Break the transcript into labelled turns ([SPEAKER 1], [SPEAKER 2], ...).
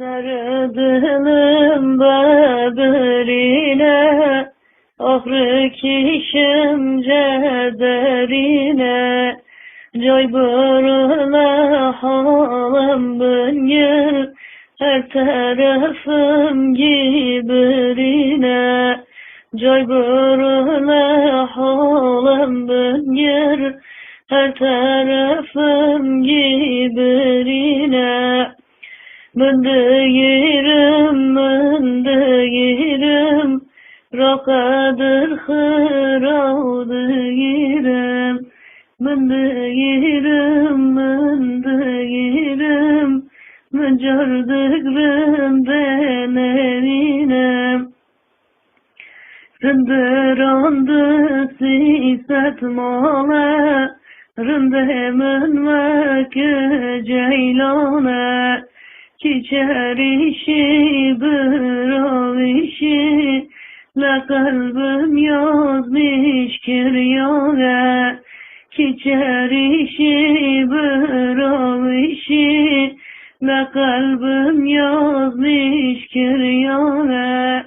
[SPEAKER 1] Sarıdığım böbürüne, ahırı kişim cederine, Joy buruna halim büngür, her tarafım gibrine. Joy buruna halim büngür, her tarafım gibrine. Mındıgırım, mındıgırım, Rakadır hıravdıgırım. Mındıgırım, mındıgırım, Mıncırdıgırım denevinem. Rındırandı siset mala, Rındemin ve ceylana, Çiçer işi, bırav işi, La kalbim yazmış kiryana, Çiçer işi, bırav işi, La kalbim yazmış kiryana.